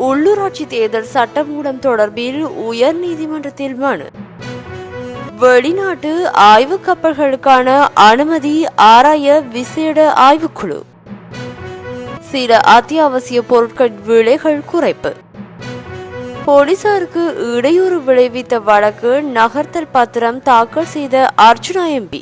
உள்ளூராட்சி தேர்தல் சட்டமூலம் தொடர்பில் உயர் நீதிமன்றத்தில் மனு. வெளிநாட்டு ஆய்வு கப்பல்களுக்கான அனுமதி ஆராய விசேட ஆய்வுக்குழு. சில அத்தியாவசிய பொருட்கள் விலைகள் குறைப்பு. போலீசாருக்கு இடையூறு விளைவித்த வழக்கு நகர்த்தல் பத்திரம் தாக்கல் செய்த அர்ஜுனா எம்பி.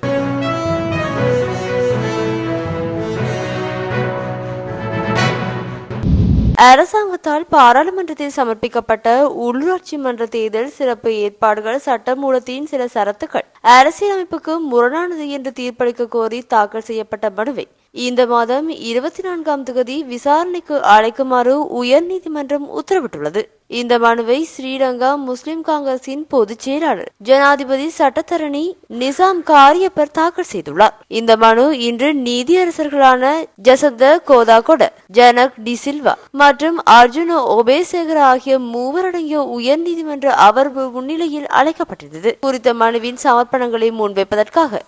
அரசாங்கத்தால் பாராளுமன்றத்தில் சமர்ப்பிக்கப்பட்ட உள்ளூராட்சி மன்ற தேர்தல் சிறப்பு ஏற்பாடுகள் சட்டமூலத்தின் சில சரத்துக்கள். அரசியலமைப்புக்கு முரணானது என்று தீர்ப்பளிக்க கோரி தாக்கல் செய்யப்பட்ட மனுவை இந்த மாதம் இருபத்தி நான்காம் தேதி விசாரணைக்கு அழைக்குமாறு உயர்நீதிமன்றம் உத்தரவிட்டுள்ளது. இந்த மனுவை ஸ்ரீலங்கா முஸ்லிம் காங்கிரசின் பொதுச் செயலாளர் ஜனாதிபதி சட்டத்தரணி நிசாம் காரியப்பர் தாக்கல் செய்துள்ளார். இந்த மனு இன்று நீதியரசர்களான ஜசத்த கோதாகொட ஜனக் டி சில்வா மற்றும் அர்ஜுன ஒபேசேகர் ஆகிய மூவரடங்கிய உயர்நீதிமன்ற அமர்வு முன்னிலையில் அழைக்கப்பட்டிருந்தது. குறித்த மனுவின் சமர்ப்பணங்களை முன்வைப்பதற்காக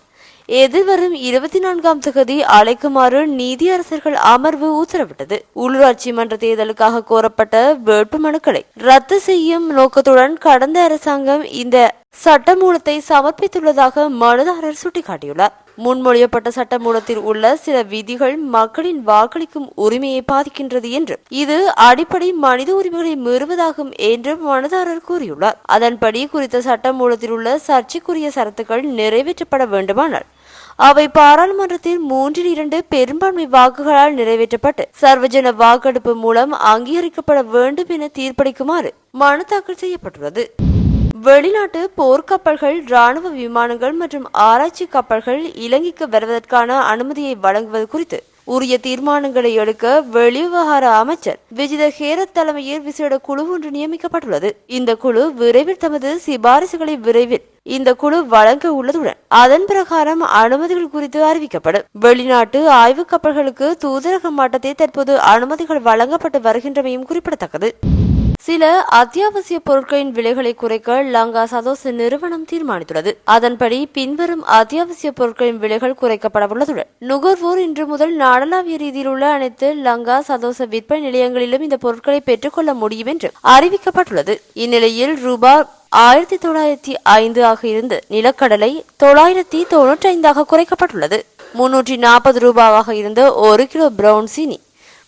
எதிர்வரும் இருபத்தி நான்காம் தகுதி அழைக்குமாறு நீதியரசர்கள் அமர்வு உத்தரவிட்டது. உள்ளூராட்சி மன்ற தேர்தலுக்காக கோரப்பட்ட வேட்பு மனுக்களை ரத்து செய்யும் நோக்கத்துடன் கடந்த அரசாங்கம் இந்த சட்டமூலத்தை சமர்ப்பித்துள்ளதாக மனுதாரர் சுட்டிக்காட்டியுள்ளார். முன்மொழியப்பட்ட சட்டமூலத்தில் உள்ள சில விதிகள் மக்களின் வாக்களிக்கும் உரிமையை பாதிக்கின்றது என்றும் இது அடிப்படை மனித உரிமைகளை மீறுவதாகும் என்றும் மனுதாரர் கூறியுள்ளார். அதன்படி குறித்த சட்டமூலத்தில் உள்ள சர்ச்சைக்குரிய சரத்துக்கள் நிறைவேற்றப்பட வேண்டுமானால் அவை பாராளுமன்றத்தில் மூன்றில் இரண்டு பெரும்பான்மை வாக்குகளால் நிறைவேற்றப்பட்டு சர்வஜன வாக்கெடுப்பு மூலம் அங்கீகரிக்கப்பட வேண்டும் என தீர்ப்பளிக்குமாறு மனு தாக்கல் செய்யப்பட்டுள்ளது. வெளிநாட்டு போர்க்கப்பல்கள் ராணுவ விமானங்கள் மற்றும் ஆராய்ச்சி கப்பல்கள் இலங்கைக்கு வருவதற்கான அனுமதியை வழங்குவது குறித்து உரிய தீர்மானங்களை எடுக்க வெளிவிவகார அமைச்சர் விஜித ஹேரத் தலைமையில் விசேட குழு ஒன்று நியமிக்கப்பட்டுள்ளது. இந்த குழு விரைவில் தமது சிபாரிசுகளை விரைவில் இந்த குழு வழங்க உள்ளதுடன் அதன் பிரகாரம் அனுமதிகள் குறித்து அறிவிக்கப்படும். வெளிநாட்டு ஆய்வு கப்பல்களுக்கு தூதரக மட்டத்தை தற்போது அனுமதிகள் வழங்கப்பட்டு வருகின்றமையும் குறிப்பிடத்தக்கது. சில அத்தியாவசிய பொருட்களின் விலைகளை குறைக்க லங்கா சதோஸ் நிறுவனம் தீர்மானித்துள்ளது. அதன்படி பின்வரும் அத்தியாவசிய பொருட்களின் விலைகள் குறைக்கப்படவுள்ளதுடன் நுகர்வோர் இன்று முதல் நாடளாவிய ரீதியில் உள்ள அனைத்து லங்கா சதோச விற்பனை நிலையங்களிலும் இந்த பொருட்களை பெற்றுக்கொள்ள முடியும் என்று அறிவிக்கப்பட்டுள்ளது. இந்நிலையில் ரூபாய் ஆயிரத்தி தொள்ளாயிரத்தி ஐந்து ஆக இருந்து நிலக்கடலை தொள்ளாயிரத்தி தொன்னூற்றி ஐந்தாக குறைக்கப்பட்டுள்ளது. முன்னூற்றி நாற்பது ரூபாவாக இருந்த ஒரு கிலோ பிரவுன் சீனி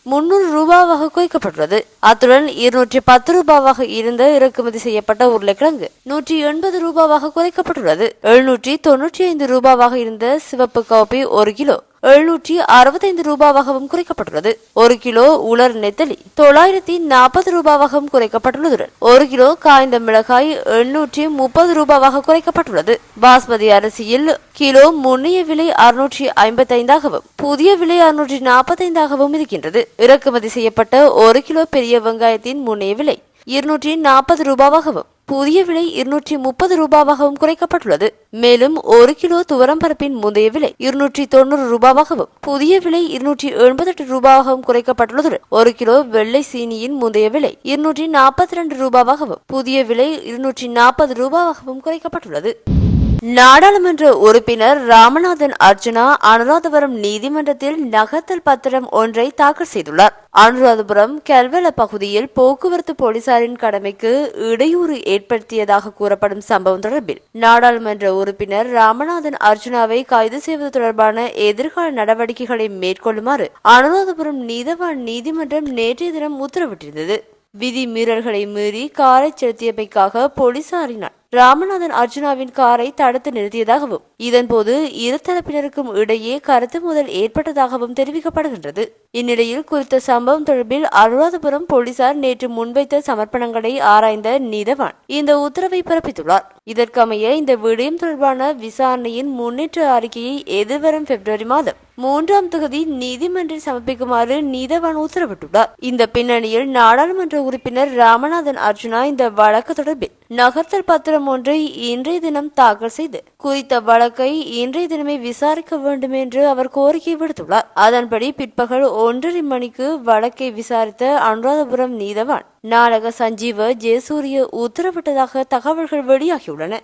முன்னூறு ரூபாவாக குறைக்கப்பட்டுள்ளது. அத்துடன் இருநூற்றி பத்து ரூபாவாக இருந்த இறக்குமதி செய்யப்பட்ட உருளைக்கிழங்கு நூற்றி எண்பது ரூபாவாக குறைக்கப்பட்டுள்ளது. எழுநூற்றி தொன்னூற்றி ஐந்து ரூபாவாக இருந்த சிவப்பு காபி ஒரு கிலோ. எழுநூற்றி அறுபத்தைந்து ரூபாவாகவும் குறைக்கப்பட்டுள்ளது. ஒரு கிலோ உலர் நெத்தலி தொள்ளாயிரத்தி நாற்பது ரூபாவாகவும் குறைக்கப்பட்டுள்ளதுடன் ஒரு கிலோ காய்ந்த மிளகாய் எழுநூற்றி முப்பது ரூபாவாக குறைக்கப்பட்டுள்ளது. பாஸ்மதி அரிசியில் கிலோ முன்னைய விலை அறுநூற்றி ஐம்பத்தைந்தாகவும் புதிய விலை அறுநூற்றி நாற்பத்தைந்தாகவும் இருக்கின்றது. இறக்குமதி செய்யப்பட்ட ஒரு கிலோ பெரிய வெங்காயத்தின் முன்னைய விலை இருநூற்றி நாற்பது ரூபாவாகவும் புதிய விலை இருநூற்றி முப்பது ரூபாவாகவும் குறைக்கப்பட்டுள்ளது. மேலும் ஒரு கிலோ துவரம்பருப்பின் முந்தைய விலை இருநூற்றி தொண்ணூறு ரூபாவாகவும் புதிய விலை இருநூற்றி எண்பத்தெட்டு ரூபாவாகவும் குறைக்கப்பட்டுள்ளதுடன் ஒரு கிலோ வெள்ளை சீனியின் முந்தைய விலை இருநூற்றி நாற்பத்தி ரெண்டு ரூபாவாகவும் புதிய விலை இருநூற்றி நாற்பது ரூபாவாகவும் குறைக்கப்பட்டுள்ளது. நாடாளுமன்ற உறுப்பினர் ராமநாதன் அர்ஜுனா அனுராதபுரம் நீதிமன்றத்தில் நகர்த்தல் பத்திரம் ஒன்றை தாக்கல் செய்துள்ளார். அனுராதபுரம் கெல்வெல பகுதியில் போக்குவரத்து போலீசாரின் கடமைக்கு இடையூறு ஏற்படுத்தியதாக கூறப்படும் சம்பவம் தொடர்பில் நாடாளுமன்ற உறுப்பினர் ராமநாதன் அர்ஜுனாவை கைது செய்வது தொடர்பான எதிர்கால நடவடிக்கைகளை மேற்கொள்ளுமாறு அனுராதபுரம் நீதவான் நீதிமன்றம் நேற்றைய தினம் உத்தரவிட்டிருந்தது. விதி மீறல்களை மீறி காரை செலுத்தியமைக்காக போலீசாரினால் ராமநாதன் அர்ஜுனாவின் காரை தடுத்து நிறுத்தியதாகவும் இதன்போது இரு தரப்பினருக்கும் இடையே கருத்து முதல் ஏற்பட்டதாகவும் தெரிவிக்கப்படுகின்றது. இந்நிலையில் குறித்த சம்பவம் தொடர்பில் அனுராதபுரம் போலீசார் நேற்று முன்வைத்த சமர்ப்பணங்களை ஆராய்ந்த நீதவான் இந்த உத்தரவை பிறப்பித்துள்ளார். இதற்கமைய இந்த விடயம் தொடர்பான விசாரணையின் முன்னேற்ற அறிக்கையை எதிர்வரும் பிப்ரவரி மாதம் மூன்றாம் தொகுதி நீதிமன்றில் சமர்ப்பிக்குமாறு நீதவான் உத்தரவிட்டுள்ளார். இந்த பின்னணியில் நாடாளுமன்ற உறுப்பினர் ராமநாதன் அர்ஜுனா இந்த வழக்கு தொடர்பில் நகர்த்தல் பத்திரம் ஒன்றை இன்றைய தினம் தாக்கல் செய்து குறித்த வழக்கை இன்றைய தினமே விசாரிக்க வேண்டும் என்று அவர் கோரிக்கை விடுத்துள்ளார். அதன்படி பிற்பகல் ஒன்றரை மணிக்கு வழக்கை விசாரித்த அனுராதபுரம் நீதவான். நாடக சஞ்சீவ ஜெயசூரிய உத்தரவிட்டதாக தகவல்கள் வெளியாகியுள்ளன.